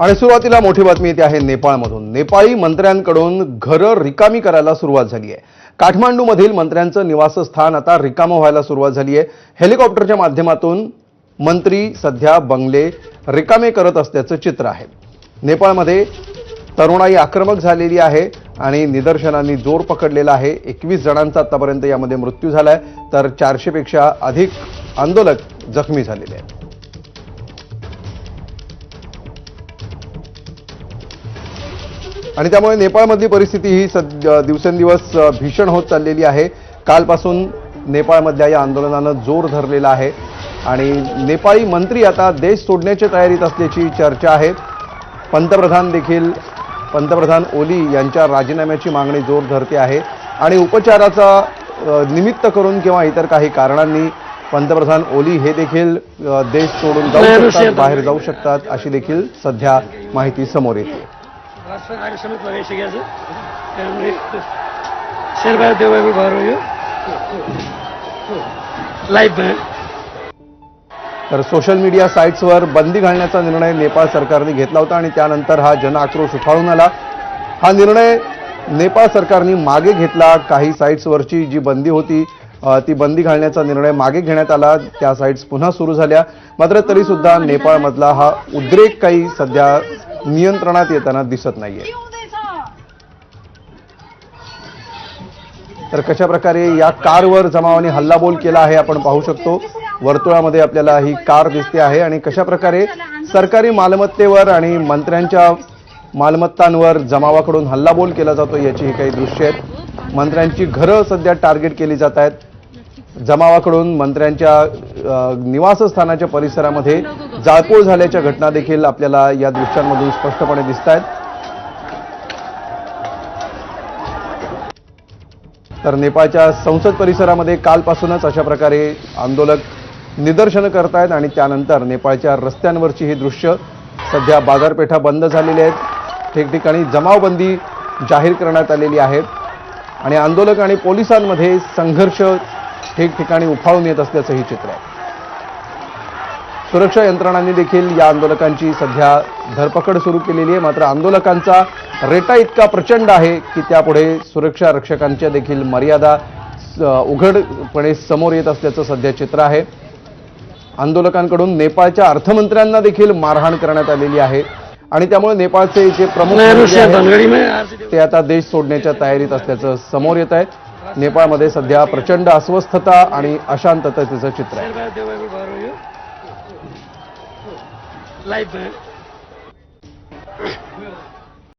आणि सुरुवातीला मोठी बातमी येते आहे नेपाळमधून. नेपाळी मंत्र्यांकडून घरं रिकामी करायला सुरुवात झाली आहे. काठमांडूमधील मंत्र्यांचं निवासस्थान आता रिकामं व्हायला सुरुवात झाली आहे. हेलिकॉप्टरच्या माध्यमातून मंत्री सध्या बंगले रिकामे करत असल्याचं चित्र आहे. नेपाळमध्ये तरुणाई आक्रमक झालेली आहे आणि निदर्शनांनी जोर पकडलेला आहे. एकवीस जणांचा आतापर्यंत यामध्ये मृत्यू झाला आहे तर चारशेपेक्षा अधिक आंदोलक जखमी झालेले आहेत. आणि त्यामुळे नेपाळमधली परिस्थिती ही सद दिवसेंदिवस भीषण होत चाललेली आहे. कालपासून नेपाळमधल्या या आंदोलनानं जोर धरलेला आहे. आणि नेपाळी मंत्री आता देश सोडण्याच्या तयारीत असल्याची चर्चा आहे. पंतप्रधान देखील पंतप्रधान ओली यांच्या राजीनाम्याची मागणी जोर धरते आहे. आणि उपचाराचा निमित्त करून किंवा इतर काही कारणांनी पंतप्रधान ओली हे देखील देश सोडून जाऊ शकतात बाहेर जाऊ शकतात अशी देखील सध्या माहिती समोर येते. राष्ट्र त्यामुळे तर सोशल मीडिया साईट्सवर बंदी घालण्याचा निर्णय नेपाळ सरकारने घेतला होता आणि त्यानंतर हा जन आक्रोश उफाळून आला. हा निर्णय नेपाळ सरकारने मागे घेतला. काही साईट्सवरची जी बंदी होती ती बंदी घालण्याचा निर्णय मागे घेण्यात आला. त्या साईट्स पुन्हा सुरू झाल्या. मात्र तरी सुद्धा नेपाळमधला हा उद्रेक काही सध्या नियंत्रणात येताना दिसत नाहीये. तर कशा प्रकारे या कारवर जमावाने हल्लाबोल केला आहे आपण पाहू शकतो. वर्तुळामध्ये आपल्याला ही कार दिसते आहे आणि कशा प्रकारे सरकारी मालमत्तेवर आणि मंत्र्यांच्या मालमत्तांवर जमावाकडून हल्लाबोल केला जातो याची ही काही दृश्य आहेत. मंत्र्यांची घरं सध्या टार्गेट केली जात आहेत. जमावाकडून मंत्र्यांच्या निवासस्थानाच्या परिसरामध्ये जाळपोळ झाल्याच्या घटना देखील आपल्याला या दृश्यांमधून स्पष्टपणे दिसत आहेत. तर नेपाळच्या संसद परिसरामध्ये कालपासूनच अशा प्रकारे आंदोलक निदर्शनं करतायत आणि त्यानंतर नेपाळच्या रस्त्यांवरची ही दृश्य सध्या बाजारपेठा बंद झालेल्या आहेत. ठिकठिकाणी जमावबंदी जाहीर करण्यात आलेली आहे आणि आंदोलक आणि पोलिसांमध्ये संघर्ष ठिकठिकाणी उफाळून येत असल्याचं ही चित्र आहे. सुरक्षा यंत्रणांनी देखील या आंदोलकांची सध्या धरपकड सुरू केलेली आहे. मात्र आंदोलकांचा रेटा इतका प्रचंड आहे की त्यापुढे सुरक्षा रक्षकांच्या देखील मर्यादा उघडपणे समोर येत असल्याचं सध्या चित्र आहे. आंदोलकांकडून नेपाळच्या अर्थमंत्र्यांना देखील मारहाण करण्यात आलेली आहे. आणि त्यामुळे नेपाळचे जे प्रमुख ते आता देश सोडण्याच्या तयारीत असल्याचं समोर येत आहे. नेपाळमध्ये सध्या प्रचंड अस्वस्थता आणि अशांततेचं चित्र आहे. Live, that. Eh?